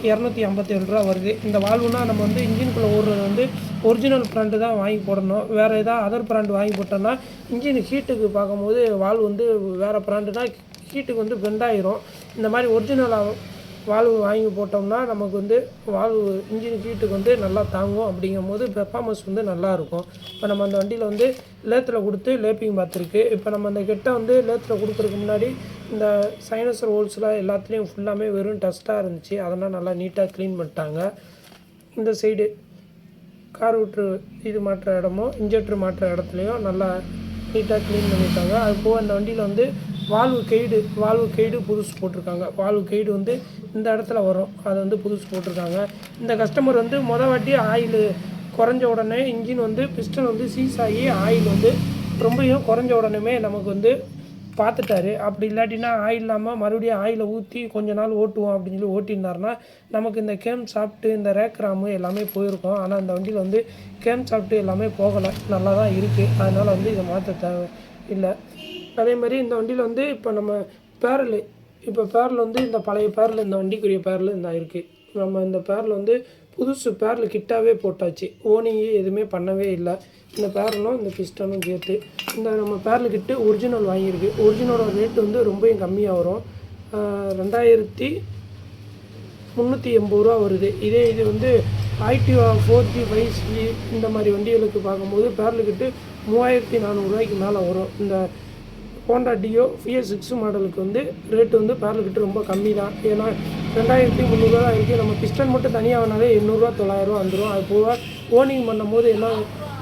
இரநூத்தி ஐம்பத்தேழு ரூபா வருது. இந்த வால்வுனா நம்ம வந்து இன்ஜினுக்குள்ளே ஓடுறது வந்து ஒரிஜினல் ப்ராண்டு தான் வாங்கி போடணும். வேறு ஏதாவது அதர் ப்ராண்டு வாங்கி போட்டோம்னா இன்ஜின் ஹீட்டுக்கு பார்க்கும்போது வால்வு வந்து வேறு பிராண்டுனா ஹீட்டுக்கு வந்து பெண்ட் ஆயிரும். இந்த மாதிரி ஒரிஜினலாக வால்வு வாங்கி போட்டோம்னா நமக்கு வந்து வால்வு இன்ஜின் ஹீட்டுக்கு வந்து நல்லா தாங்கும் அப்படிங்கும்போது பெர்ஃபார்மன்ஸ் வந்து நல்லாயிருக்கும் இப்போ நம்ம அந்த வண்டியில் வந்து லேத்தில் கொடுத்து லேப்பிங் பார்த்துருக்கு. இப்போ நம்ம அந்த கெட்டை வந்து லேத்தில் கொடுக்குறதுக்கு முன்னாடி இந்த சைனசர் ஹோல்ஸ்லாம் எல்லாத்துலேயும் ஃபுல்லாமே வெறும் டஸ்ட்டாக இருந்துச்சு. அதெல்லாம் நல்லா நீட்டாக க்ளீன் பண்ணிட்டாங்க. இந்த சைடு கார் விட்ரு இது மாட்டுற இடமும் இன்ஜெக்டர் மாற்ற இடத்துலையும் நல்லா நீட்டாக க்ளீன் பண்ணியிருக்காங்க அது போக அந்த வண்டியில் வந்து வால்வு கைடு வால்வு கைடு புதுசு போட்டிருக்காங்க. வால்வு கைடு வந்து இந்த இடத்துல வரும். அதை வந்து புதுசு போட்டிருக்காங்க. இந்த கஸ்டமர் வந்து மொத வாட்டி ஆயில் குறைஞ்ச உடனே இன்ஜின் வந்து பிஸ்டன் வந்து சீஸ் ஆகி ஆயில் வந்து ரொம்பவும் குறைஞ்ச உடனே நமக்கு வந்து பார்த்துட்டாரு. அப்படி இல்லாட்டினா ஆயில் இல்லாமல் மறுபடியும் ஆயிலை ஊற்றி கொஞ்ச நாள் ஓட்டுவோம் அப்படின்னு சொல்லி ஓட்டியிருந்தாருன்னா நமக்கு இந்த கேம் சாப்பிட்டு இந்த ரேக்ராமு எல்லாமே போயிருக்கோம். ஆனால் இந்த வண்டியில் வந்து கேம் சாப்பிட்டு எல்லாமே போகலை. நல்லா தான் இருக்குது அதனால் வந்து இதை மாற்ற தேவை இல்லை. அதே மாதிரி இந்த வண்டியில் வந்து இப்போ நம்ம பேரல் இப்போ பேரல் வந்து இந்த பழைய பேரல் இந்த வண்டிக்குரிய பேரல் இந்த இருக்குது நம்ம இந்த பேரல் வந்து புதுசு பேரல் கிட்டாவே போட்டாச்சு. ஓனிங் எதுவுமே பண்ணவே இல்லை. இந்த பேரலும் இந்த பிஸ்டனும் சேர்த்து இந்த நம்ம பேரல் கிட்டு ஒரிஜினல் வாங்கியிருக்கு. ஒரிஜினலோட ரேட் வந்து ரொம்பவும் கம்மியாக வரும். ரெண்டாயிரத்தி முந்நூற்றி எண்பது ரூபா வருது. இதே இது வந்து ஐடிஓ ஃபோர் ஜி ஃபைவ் ஜி இந்த மாதிரி வண்டிகளுக்கு பார்க்கும்போது பேரலுக்கிட்டு மூவாயிரத்தி நானூறுரூவாய்க்கு மேலே வரும். இந்த ஹோண்டா டியோ ஃபிஎஸ் சிக்ஸ் மாடலுக்கு வந்து ரேட்டு வந்து பேரல்கிட்ட ரொம்ப கம்மி தான் ஏன்னா ரெண்டாயிரத்தி முந்நூறுரூவா தான் இருக்குது நம்ம பிஸ்டன் மட்டும் தனியாக வேணாலே எண்ணூறுரூவா தொள்ளாயிரரூவா வந்துடும் அது போக ஓனிங் பண்ணும்போது என்ன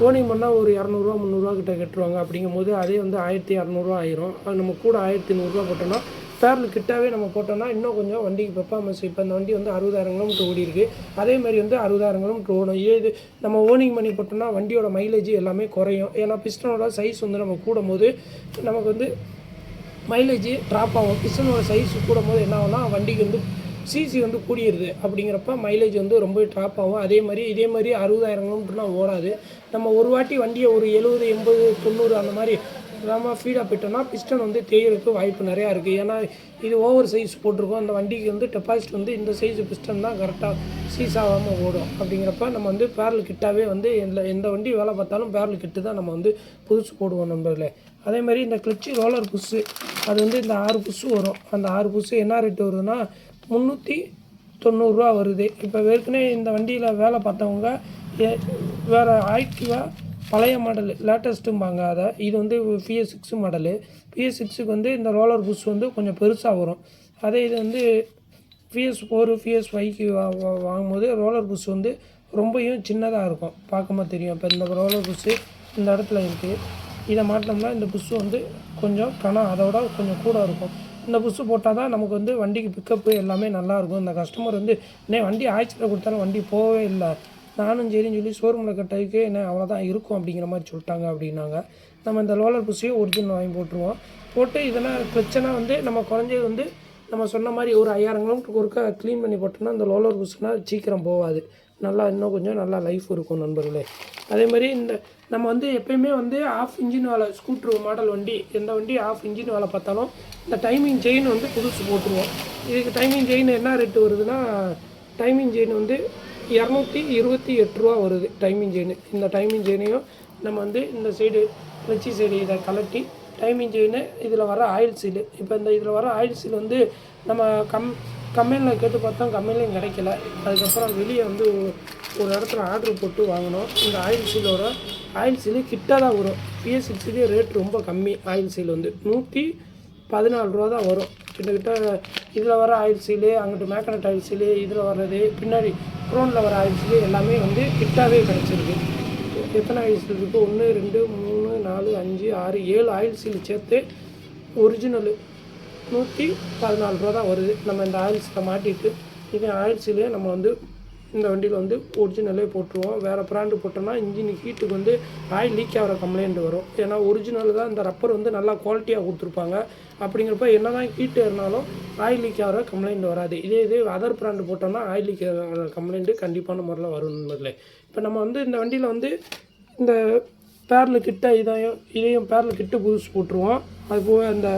ஓனிங் பண்ணால் ஒரு இரநூறுவா முந்நூறுரூவா கிட்ட கட்டுருவாங்க அப்படிங்கும்போது அதே வந்து ஆயிரத்தி இரநூறுவா ஆயிரும். அது நம்ம கூட ஆயிரத்தி நூறுரூவா போட்டோம்னா பேரல் கிட்டாவே நம்ம போட்டோம்னா இன்னும் கொஞ்சம் வண்டிக்கு பெர்ஃபார்மன்ஸ் இப்போ இந்த வண்டி வந்து அறுபதாயிரம் கிலோமீட்டர் ஓடி இருக்கு அதே மாதிரி வந்து அறுபதாயிரம் கிலோமீட்டர் ஓடும். இது நம்ம ஓனிங் பண்ணி போட்டோம்னா வண்டியோட மைலேஜ் எல்லாமே குறையும். ஏன்னா பிஸ்டனோட சைஸ் வந்து நம்ம கூடும் போது நமக்கு வந்து மைலேஜ் ட்ராப் ஆகும். பிஸ்டனோட சைஸ் கூடும் போது என்ன ஆகும்னா வண்டிக்கு வந்து சிசி வந்து கூடிடுது. அப்படிங்கிறப்ப மைலேஜ் வந்து ரொம்ப ட்ராப் ஆகும். அதே மாதிரி இதே மாதிரி அறுபதாயிரம் கிலோமீட்டர்லாம் ஓடாது. நம்ம ஒரு வாட்டி வண்டியை ஒரு எழுபது எண்பது தொண்ணூறு அந்த மாதிரி நம்ம ஃபீடாக போயிட்டோம்னா பிஸ்டன் வந்து தேயறதுக்கு வாய்ப்பு நிறையா இருக்குது ஏன்னா இது ஓவர் சைஸ் போட்டிருக்கோம். அந்த வண்டிக்கு வந்து டெபாசிட் வந்து இந்த சைஸ் பிஸ்டன் தான் கரெக்டாக சீஸ் ஆகாமல் ஓடும். அப்படிங்கிறப்ப நம்ம வந்து பேரல் கிட்டாவே வந்து எந்த எந்த வண்டி வேலை பார்த்தாலும் பேரல் கிட்டு தான் நம்ம வந்து புதுசு போடுவோம் நம்பரில் அதே மாதிரி இந்த கிளச்சு ரோலர் புஷ்ஷு அது வந்து இந்த ஆறு புஷ்ஷு வரும். அந்த ஆறு புஷ்ஷு என்ன ரேட்டு வருதுன்னா முந்நூற்றி தொண்ணூறுரூவா வருது. இப்போ ஏற்கனவே இந்த வண்டியில் வேலை பார்த்தவங்க ஏ- ஆக்டிவாக ஆக்டிவா பழைய மாடல் லேட்டஸ்ட்டும்பாங்க அதை இது வந்து பிஎஸ் சிக்ஸ் மாடலு பிஎஸ் சிக்ஸுக்கு வந்து இந்த ரோலர் புஷ் வந்து கொஞ்சம் பெருசாக வரும். அதே இது வந்து பிஎஸ் ஃபோர் பிஎஸ் ஃபைவ்க்கு வாங்கும்போது ரோலர் புஷ் வந்து ரொம்பையும் சின்னதாக இருக்கும். பார்க்கும்போது தெரியும். இப்போ இந்த ரோலர் புஷ்ஷு இந்த இடத்துல இருக்குது இதை மாட்டினோம்னா இந்த புஷ்ஷு வந்து கொஞ்சம் கணம் அதோட கொஞ்சம் கூட இருக்கும். இந்த புஷ்ஷு போட்டால் தான் நமக்கு வந்து வண்டிக்கு பிக்கப்பு எல்லாமே நல்லாயிருக்கும் இந்த கஸ்டமர் வந்து இன்னே வண்டி ஆய்ச்சியில் கொடுத்தாலும் வண்டி போகவே இல்லை. நானும் சரின்னு சொல்லி ஷோரூமில் கட்டதுக்கு என்ன அவ்வளோதான் இருக்கும் அப்படிங்கிற மாதிரி சொல்லிட்டாங்க அப்படின்னாங்க. நம்ம இந்த லோலர் புஷையும் ஒரிஜினல் வாங்கி போட்டுருவோம். போட்டு இதெல்லாம் பிரச்சனை வந்து நம்ம குறைஞ்சது வந்து நம்ம சொன்ன மாதிரி ஒரு ஐயாயிரம் கிலோமீட்டருக்கு ஒருக்கா க்ளீன் பண்ணி போட்டோம்னா இந்த லோலர் புஷ்னால் சீக்கிரம் போகாது. நல்லா இன்னும் கொஞ்சம் நல்லா லைஃப் இருக்கும் நண்பர்களே. அதே மாதிரி இந்த நம்ம வந்து எப்பயுமே வந்து ஆஃப் இன்ஜின் வேலை ஸ்கூட்ரு மாடல் வண்டி எந்த வண்டி ஆஃப் இன்ஜின் வேலை பார்த்தாலும் இந்த டைமிங் செயின் வந்து புதுசு போட்டுருவோம். இதுக்கு டைமிங் செயின் என்ன ரேட்டு வருதுன்னா டைமிங் செயின் வந்து இரநூத்தி இருபத்தி எட்டு ரூபா வருது டைமிங் செயின் இந்த டைமிங் செயினையும் நம்ம வந்து இந்த சைடு ஃப்ளெச்சி சைடு இதை கலட்டி டைமிங் செயின் இதில் வர ஆயில் சீல் இப்போ இந்த இதில் வர ஆயில் சீல் வந்து நம்ம கம் கம்பெனியில் கேட்டு பார்த்தோம் கம்பெனிலையும் கிடைக்கல. அதுக்கப்புறம் வெளியே வந்து ஒரு- இடத்துல ஆர்டர் போட்டு வாங்கினோம். இந்த ஆயில் சீலோட ஆயில் சீலு கிட்ட தான் வரும். பிஎஸ் சிக்ஸ்லேயே ரேட் ரொம்ப கம்மி. ஆயில் சீல் வந்து நூற்றி பதினாலு ரூபா தான் வரும். கிட்டத்தட்ட இதில் வர ஆயில் சீலு அங்கிட்டு மேக்கனட் ஆயில் சீலு இதில் வர்றது பின்னாடி க்ரோனில் வர ஆயில் சீலு எல்லாமே வந்து கிட்டாகவே கிடச்சிருக்கு. எத்தனை ஆயில் சீல் இருக்குது ஒன்று ரெண்டு மூணு நாலு அஞ்சு ஆறு ஏழு ஆயில் சீல் சேர்த்து ஒரிஜினலு நூற்றி பதினாலு ரூபா தான் வருது. நம்ம இந்த ஆயில் சீலை மாட்டிட்டு இதே ஆயில் நம்ம வந்து இந்த வண்டியில் வந்து ஒரிஜினலே போட்டுருவோம். வேறு பிராண்டு போட்டோம்னா இன்ஜின் ஹீட்டுக்கு வந்து ஆயில் லீக் ஆகிற கம்ப்ளைண்ட் வரும். ஏன்னா ஒரிஜினல் தான் இந்த ரப்பர் வந்து நல்லா குவாலிட்டியாக கொடுத்துருப்பாங்க. அப்படிங்கிறப்ப என்ன தான் ஹீட் ஏறினாலும் ஆயில் லீக் ஆகிற கம்ப்ளைண்ட் வராது. இதே இதே அதர் பிராண்டு போட்டோம்னா ஆயில் லீக் ஆகிற கம்ப்ளைண்ட்டு கண்டிப்பான முறையில் வரும் நண்பர்களே. இப்போ நம்ம வந்து இந்த வண்டியில் வந்து இந்த பேரில் கிட்ட இதையும் இதையும் பேரில் கிட்ட புதுசு போட்டுருவோம். அது போக அந்த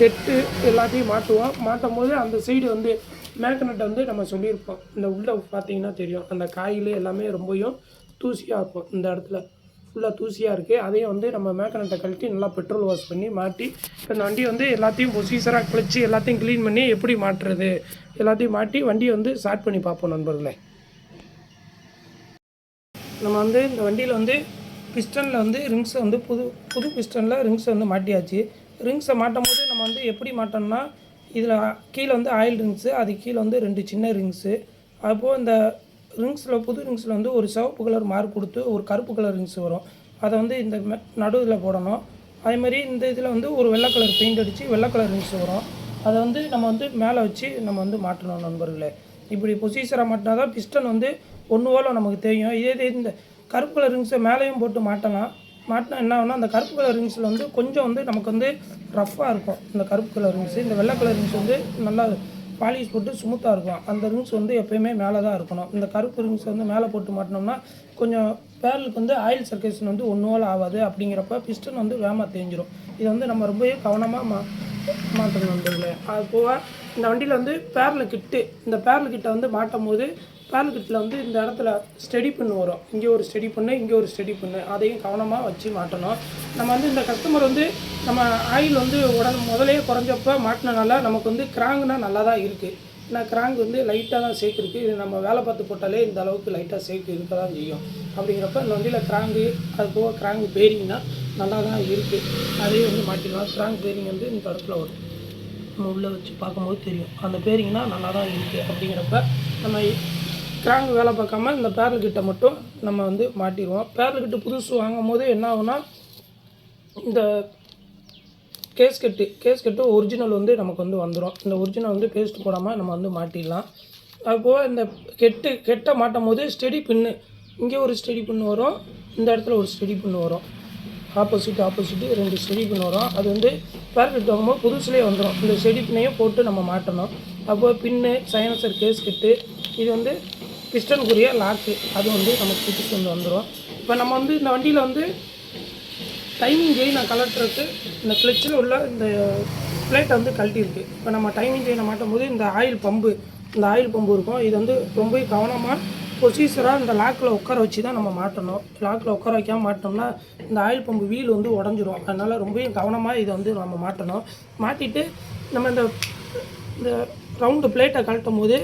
கெட்டு எல்லாத்தையும் மாட்டுவோம் மாட்டும் போது அந்த சைடு வந்து மேக்னெட் வந்து நம்ம சொல்லியிருப்போம். இந்த உள்ள பார்த்தீங்கன்னா தெரியும். அந்த காயில் எல்லாமே ரொம்பவும் தூசியாக இருக்கும் இந்த இடத்துல. ஃபுல்லாக தூசியாக இருக்குது அதையும் வந்து நம்ம மேக்கனட்டை கழட்டி நல்லா பெட்ரோல் வாஷ் பண்ணி மாட்டி இப்போ இந்த வண்டி வந்து எல்லாத்தையும் ப்ரொசீசராக குளிச்சு எல்லாத்தையும் க்ளீன் பண்ணி எப்படி மாட்டுறது? எல்லாத்தையும் மாட்டி வண்டியை வந்து ஸ்டார்ட் பண்ணி பார்ப்போம் நண்பர்களே. நம்ம வந்து இந்த வண்டியில் வந்து பிஸ்டனில் வந்து ரிங்ஸை வந்து புது புது பிஸ்டனில் ரிங்ஸை வந்து மாட்டியாச்சு. ரிங்ஸை மாட்டும் போது நம்ம வந்து எப்படி மாட்டோம்னா இதில் கீழே வந்து ஆயில் ரிங்ஸு அது கீழே வந்து ரெண்டு சின்ன ரிங்ஸு அப்போது இந்த ரிங்ஸில் புது ரிங்ஸில் வந்து ஒரு சிவப்பு கலர் மார்க் கொடுத்து ஒரு கருப்பு கலர் ரிங்ஸ் வரும். அதை வந்து இந்த நடுவில் போடணும். அதேமாதிரி இந்த இதில் வந்து ஒரு வெள்ளை கலர் பெயிண்ட் அடித்து வெள்ளை கலர் ரிங்ஸ் வரும். அதை வந்து நம்ம வந்து மேலே வச்சு நம்ம வந்து மாட்டணும் நண்பர்களே. இப்படி பொசிசராக மாட்டினா தான் பிஸ்டன் வந்து ஒன்று போல் நமக்கு தெரியும். இதே இது இந்த கருப்பு கலர் ரிங்ஸை மேலேயும் போட்டு மாட்டலாம். மாட்டினா என்ன ஆகும்னா அந்த கருப்பு கலர் ரிங்ஸில் வந்து கொஞ்சம் வந்து நமக்கு வந்து ரஃப்பாக இருக்கும். இந்த கருப்பு கலர் ரிங்ஸ் இந்த வெள்ளை கலர் ரிங்ஸ் வந்து நல்லா பாலிஷ் போட்டு ஸ்மூத்தாக இருக்கும். அந்த ரிங்ஸ் வந்து எப்பயுமே மேலே தான் இருக்கணும். இந்த கருப்பு ரிங்ஸ் வந்து மேலே போட்டு மாட்டினோம்னா கொஞ்சம் பேரலுக்கு வந்து ஆயில் சர்க்குலேஷன் வந்து ஒன்றுவால் ஆகாது. அப்படிங்கிறப்ப பிஸ்டன் வந்து வேகமாக தேஞ்சிரும் இதை வந்து நம்ம ரொம்பவே கவனமாக மா மாற்றணும் நண்பர்களே. அது போக இந்த வண்டியில் வந்து பேரல் கிட்டு இந்த பேரல் கிட்ட வந்து மாட்டும் போது பிளான்கிட்டில் வந்து இந்த இடத்துல ஸ்டெடி பண்ணு வரும். இங்கே ஒரு ஸ்டெடி பண்ணு இங்கே ஒரு ஸ்டெடி பண்ணு. அதையும் கவனமாக வச்சு மாட்டணும். நம்ம வந்து இந்த கஸ்டமர் வந்து நம்ம ஆயில் வந்து உடனே முதலே குறைஞ்சப்ப மாட்டினனால நமக்கு வந்து கிராங்குனா நல்லா தான் இருக்குது ஏன்னா கிராங்க் வந்து லைட்டாக தான் சேக் இருக்குது இது நம்ம வேலை பார்த்து போட்டாலே இந்த அளவுக்கு லைட்டாக சேக் இருக்க தான் செய்யும். அப்படிங்கிறப்ப இந்த வண்டியில் கிராங்கு அது போக கிராங்கு பேரிங்னா நல்லா தான் இருக்குது அதையும் வந்து மாட்டிக்கலாம் கிராங்க் பேரிங் வந்து இந்த இடத்துல வரும். நம்ம உள்ளே வச்சு பார்க்கும்போது தெரியும். அந்த பேரிங்னா நல்லா தான் இருக்குது அப்படிங்கிறப்ப நம்ம கிராங்க் வேலை பார்க்காம இந்த பேரல் கிட்ட மட்டும் நம்ம வந்து மாட்டிடுவோம். பேரல் கிட்ட புதுசு வாங்கும் போது என்ன ஆகும்னா இந்த gasket gasket original வந்து நமக்கு வந்து வந்துடும் இந்த ஒரிஜினல் வந்து பேஸ்ட் போடாமல் நம்ம வந்து மாட்டிடலாம். அதுபோக இந்த கெட்டு கெட்டை மாட்டும் போது ஸ்டெடி பின்னு இங்கே ஒரு ஸ்டெடி பின்னு வரும் இந்த இடத்துல ஒரு ஸ்டெடி பின்னு வரும். ஆப்போசிட் ஆப்போசிட் ரெண்டு ஸ்டெடி பின் வரும். அது வந்து பேரகெட் வாங்கும்போது புதுசுலேயே வந்துடும் இந்த ஸ்டெடி பின்னையும் போட்டு நம்ம மாட்டணும். அப்போ பின்னு சைனசர் கேஸ்கெட்டு இது வந்து பிஸ்டனுக்குரிய லாக்கு அது வந்து நமக்கு புதுசு வந்து வந்துடும் இப்போ நம்ம வந்து இந்த வண்டியில் வந்து டைமிங் ஜெய் நான் கலட்டுறதுக்கு இந்த கிளச்சில் உள்ள இந்த பிளேட்டை வந்து கழட்டியிருக்கு. இப்போ நம்ம டைமிங் ஜெயினை மாட்டும் போது இந்த ஆயில் பம்பு இந்த ஆயில் பம்பு இருக்கும். இது வந்து ரொம்ப கவனமாக ப்ரொசீஜராக இந்த லாக்கில் உட்கார வச்சு தான் நம்ம மாட்டணும். லாக்கில் உட்கார வைக்காமல் மாட்டோம்னா இந்த ஆயில் பம்பு வீல் வந்து உடஞ்சிரும். அதனால் ரொம்பவும் கவனமாக இதை வந்து நம்ம மாட்டணும். மாட்டிட்டு நம்ம இந்த இந்த ரவுண்டு பிளேட்டை கழட்டும் போது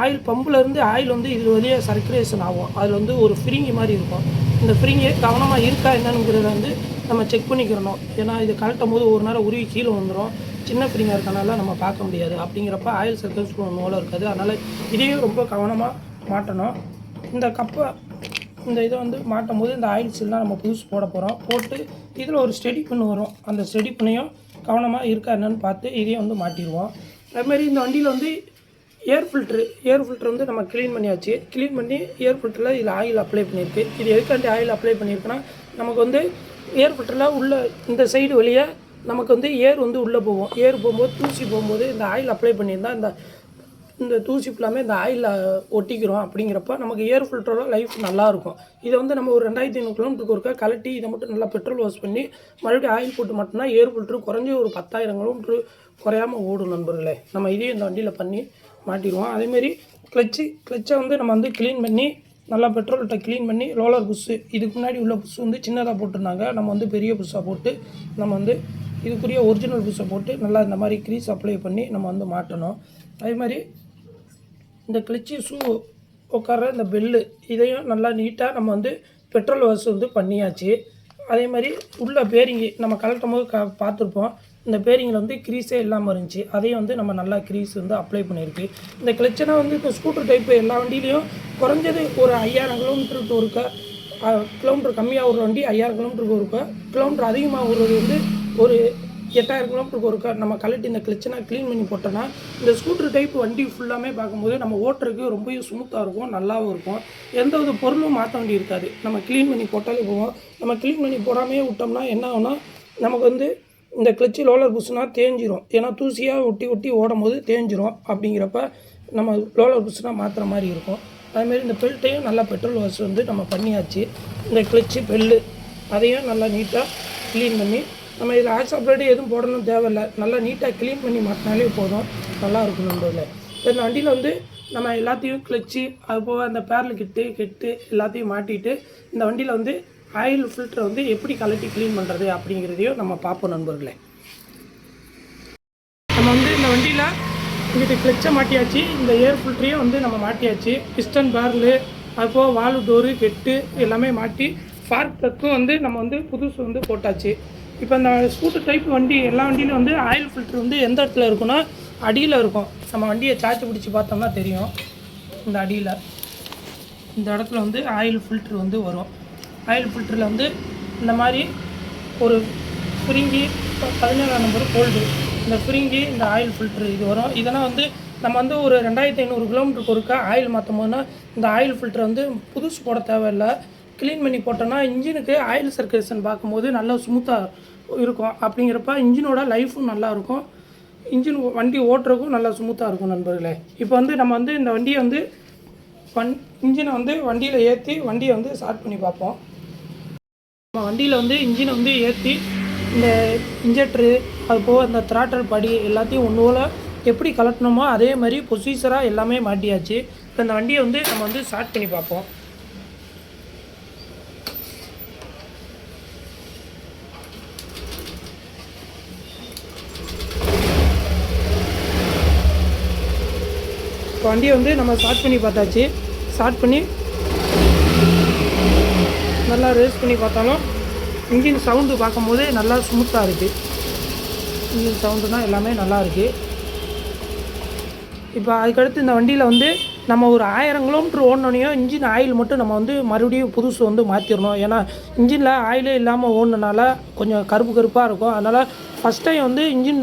ஆயில் பம்புலேருந்து ஆயில் வந்து இது வழியாக சர்க்குலேஷன் ஆகும். அதில் வந்து ஒரு ஃப்ரிங்கி மாதிரி இருக்கும். இந்த ஃப்ரிங்கி கவனமாக இருக்கா என்னங்கிறத வந்து நம்ம செக் பண்ணிக்கிறணும். ஏன்னா இது கழட்டும் போது ஒரு நேரம் உருவி கீழே வந்துடும் சின்ன ஃப்ரிங்காக இருக்கனால நம்ம பார்க்க முடியாது. அப்படிங்கிறப்ப ஆயில் சர்க்கிள்ஸ் மூலம் இருக்காது. அதனால் இதையும் ரொம்ப கவனமாக மாட்டணும். இந்த கப்பை இந்த இதை வந்து மாட்டும் போது இந்த ஆயில் சீல்லாம் நம்ம புதுசு போட போகிறோம் போட்டு இதில் ஒரு ஸ்டெடி பண்ணு வரும். அந்த ஸ்டெடி பண்ணையும் கவனமாக இருக்கா என்னன்னு பார்த்து இதையும் வந்து மாட்டிடுவோம். அதுமாரி இந்த வண்டியில் வந்து ஏர் ஃபில்ட்ரு ஏர் ஃபில்ட்ரு வந்து நம்ம க்ளீன் பண்ணியாச்சு. க்ளீன் பண்ணி ஏர் ஃபில்டரில் இதில் ஆயில் அப்ளை பண்ணியிருக்கு. இது எதுக்காண்டி ஆயில் அப்ளை பண்ணியிருக்குன்னா நமக்கு வந்து ஏர் ஃபில்டரில் உள்ள இந்த சைடு வழியாக நமக்கு வந்து ஏர் வந்து உள்ளே போகும். ஏர் போகும்போது தூசி போகும்போது இந்த ஆயில் அப்ளை பண்ணியிருந்தால் இந்த இந்த தூசி ஃபுல்லாமே இந்த ஆயிலில் ஒட்டிக்கிறோம் அப்படிங்கிறப்ப நமக்கு ஏர் ஃபில்டரோட லைஃப் நல்லாயிருக்கும் இதை வந்து நம்ம ஒரு ரெண்டாயிரத்தி ஐநூறு கிலோமீட்டருக்கு ஒருக்கா கலட்டி இதை மட்டும் நல்லா பெட்ரோல் வாஷ் பண்ணி மறுபடியும் ஆயில் போட்டு மட்டும்தான் ஏர் ஃபில்ட்ரு குறைஞ்சி ஒரு பத்தாயிரம் கிலோமீட்டர் குறையாமல் ஓடும் நண்பர்களே. நம்ம இதையும் இந்த வண்டியில் பண்ணி மாட்டிடுவோம். அதேமாரி கிளச்சு கிளச்சை வந்து நம்ம வந்து க்ளீன் பண்ணி நல்லா பெட்ரோல்கிட்ட க்ளீன் பண்ணி ரோலர் புஷ்ஷு இதுக்கு முன்னாடி உள்ள புஷ் வந்து சின்னதாக போட்டிருந்தாங்க. நம்ம வந்து பெரிய புஷ்ஷாக போட்டு நம்ம வந்து இதுக்குரிய ஒரிஜினல் புஷ்ஷை போட்டு நல்லா இந்த மாதிரி க்ரீஸ் அப்ளை பண்ணி நம்ம வந்து மாட்டணும். அதே மாதிரி இந்த கிளச்சி ஷூ உட்கார இந்த பெல்லு இதையும் நல்லா நீட்டாக நம்ம வந்து பெட்ரோல் வசதி வந்து பண்ணியாச்சு. அதே மாதிரி உள்ள பேரிங்கு நம்ம கலட்டும் போது க பார்த்துருப்போம். இந்த பேரிங்கில் வந்து க்ரீஸே இல்லாமல் இருந்துச்சு. அதையும் வந்து நம்ம நல்லா க்ரீஸ் வந்து அப்ளை பண்ணியிருக்கு. இந்த கிளச்சனா வந்து இப்போ ஸ்கூட்டர் டைப்பு எல்லா வண்டியிலையும் குறைஞ்சது ஒரு ஐயாயிரம் கிலோமீட்டருக்கு ஒருக்க கிலோமீட்டர் கம்மியாக ஒரு வண்டி ஐயாயிரம் கிலோமீட்டருக்கு ஒருக்க கிலோமீட்டர் அதிகமாக ஒரு வந்து ஒரு எட்டாயிரம் கிலோமீட்டருக்கு ஒருக்கா நம்ம கலட்டி இந்த கிளச்சனை க்ளீன் பண்ணி போட்டோன்னா இந்த ஸ்கூட்டர் டைப் வண்டி ஃபுல்லாமே பார்க்கும்போது நம்ம ஓட்டுறதுக்கு ரொம்பவே ஸ்மூத்தாக இருக்கும் நல்லாவும் இருக்கும். எந்த ஒரு பொருளும் மாற்ற வேண்டி இருக்காது. நம்ம க்ளீன் பண்ணி போட்டாலே போவோம் நம்ம க்ளீன் பண்ணி போடாமே விட்டோம்னா என்ன ஆகும்னா நமக்கு வந்து இந்த கிளச்சி லோலர் புஷ்னா தேஞ்சிரும். ஏன்னா தூசியாக ஒட்டி ஒட்டி ஓடும் போது தேஞ்சிரும் அப்படிங்கிறப்ப நம்ம லோலர் புஷ்னா மாற்றுற மாதிரி இருக்கும். அதுமாரி இந்த பெல்ட்டையும் நல்லா பெட்ரோல் வாஷ் வந்து நம்ம பண்ணியாச்சு. இந்த கிளச்சு பெல்லு அதையும் நல்லா நீட்டாக க்ளீன் பண்ணி நம்ம இதில் ஆக்ஸ் அப்ரேடு எதுவும் போடணும் தேவையில்லை. நல்லா நீட்டாக க்ளீன் பண்ணி மாட்டினாலே போதும். நல்லா இருக்கும் நம்மளோட இந்த வண்டியில் வந்து நம்ம எல்லாத்தையும் கிளச்சு அது போக அந்த பேரல் கிட்டு கெட்டு எல்லாத்தையும் மாட்டிட்டு இந்த வண்டியில் வந்து ஆயில் ஃபில்டரை வந்து எப்படி கலட்டி க்ளீன் பண்ணுறது அப்படிங்கிறதையும் நம்ம பார்ப்போம் நண்பர்களே. நம்ம வந்து இந்த வண்டியில் இங்கிட்ட கிளச்சை மாட்டியாச்சு. இந்த ஏர் ஃபில்டரையும் வந்து நம்ம மாட்டியாச்சு. பிஸ்டன் பார்லு அது போக வால்வு டோரு கெட்டு எல்லாமே மாட்டி ஸ்பார்க் ப்ளக்கும் வந்து நம்ம வந்து புதுசு வந்து போட்டாச்சு. இப்போ இந்த ஸ்கூட்டர் டைப் வண்டி எல்லா வண்டியிலும் வந்து ஆயில் ஃபில்ட்ரு வந்து எந்த இடத்துல இருக்குன்னா அடியில் இருக்கும். நம்ம வண்டியை சார்ஜ் பிடிச்சி பார்த்தோம்னா தெரியும். இந்த அடியில். இந்த இடத்துல வந்து ஆயில் ஃபில்ட்ரு வந்து வரும். ஆயில் ஃபில்டரில் வந்து இந்த மாதிரி ஒரு ஃப்ரிங்கி பதினேழாம் நம்பர் கோல்டு இந்த ஃப்ரிங்கி இந்த ஆயில் ஃபில்ட்ரு இது வரும். இதெல்லாம் வந்து நம்ம வந்து ஒரு ரெண்டாயிரத்தி ஐநூறு கிலோமீட்டருக்கு ஒருக்கா ஆயில் மாற்றும் போதுனா இந்த ஆயில் ஃபில்ட்ரு வந்து புதுசு போட தேவையில்லை. க்ளீன் பண்ணி போட்டோன்னா இன்ஜினுக்கு ஆயில் சர்க்குலேஷன் பார்க்கும்போது நல்லா ஸ்மூத்தாக இருக்கும். அப்படிங்கிறப்ப இன்ஜினோட லைஃபும் நல்லா இருக்கும். இன்ஜின் வண்டி ஓட்டுறதுக்கும் நல்லா ஸ்மூத்தாக இருக்கும் நண்பர்களே. இப்போ வந்து நம்ம வந்து இந்த வண்டியை வந்து வண் இன்ஜினை வந்து வண்டியில் ஏற்றி வண்டியை வந்து ஸ்டார்ட் பண்ணி பார்ப்போம். நம்ம வண்டியில் வந்து இன்ஜினை வந்து ஏற்றி இந்த இன்ஜெக்டரு அது போக இந்த த்ராட்டல் படி எல்லாத்தையும் ஒன்று போல் எப்படி கலட்டணுமோ அதே மாதிரி ப்ரொசீஜராக எல்லாமே மாட்டியாச்சு. இப்போ இந்த வண்டியை வந்து நம்ம வந்து ஸ்டார்ட் பண்ணி பார்ப்போம். இப்போ வண்டியை வந்து நம்ம ஸ்டார்ட் பண்ணி பார்த்தாச்சு. ஸ்டார்ட் பண்ணி நல்லா ரேஸ் பண்ணி பார்த்தாலும் இன்ஜின் சவுண்டு பார்க்கும்போது நல்லா ஸ்மூத்தாக இருக்குது இன்ஜின் சவுண்டுனால் எல்லாமே நல்லா இருக்குது இப்போ அதுக்கடுத்து இந்த வண்டியில் வந்து நம்ம ஒரு ஆயிரம் கிலோமீட்டர் ஓடணுனையோ இன்ஜின் ஆயில் மட்டும் நம்ம வந்து மறுபடியும் புதுசு வந்து மாற்றிடணும் ஏன்னா இன்ஜினில் ஆயிலே இல்லாமல் ஓடினனால கொஞ்சம் கருப்பு கருப்பாக இருக்கும். அதனால் ஃபஸ்ட் டைம் வந்து இன்ஜின்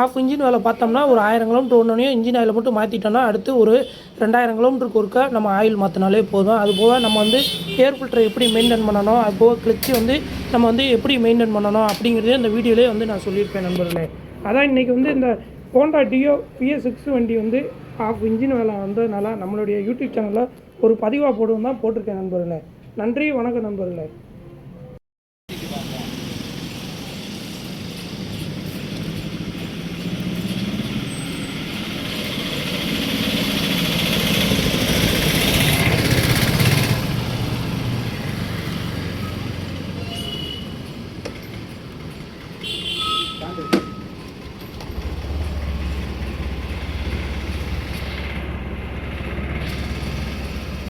ஆஃப் இன்ஜின் வேலை பார்த்தோம்னா ஒரு ஆயிரம் கிலோமீட்டர் ஓடனோனையும் இன்ஜின் ஆயில் மட்டும் மாற்றிட்டோம்னா அடுத்து ஒரு ரெண்டாயிரம் கிலோமீட்டருக்கு ஒருக்கா நம்ம ஆயில் மாற்றினாலே போதும். அது போக நம்ம வந்து ஏர் ஃபில்டரை எப்படி மெயின்டைன் பண்ணணும் அது போக கிளச்சு வந்து நம்ம வந்து எப்படி மெயின்டைன் பண்ணணும் அப்படிங்கிறதே இந்த வீடியோலேயே வந்து நான் சொல்லியிருப்பேன் நண்பர்களே. அதான் இன்றைக்கி வந்து இந்த ஹோண்டா டியோ பிஎஸ் சிக்ஸ் வண்டி வந்து ஆஃப் இன்ஜின் வேலை வந்ததுனால நம்மளுடைய யூடியூப் சேனலில் ஒரு பதிவாக போடுவோம் தான் போட்டிருக்கேன் நண்பர்களே. நன்றி வணக்கம் நண்பர்களே.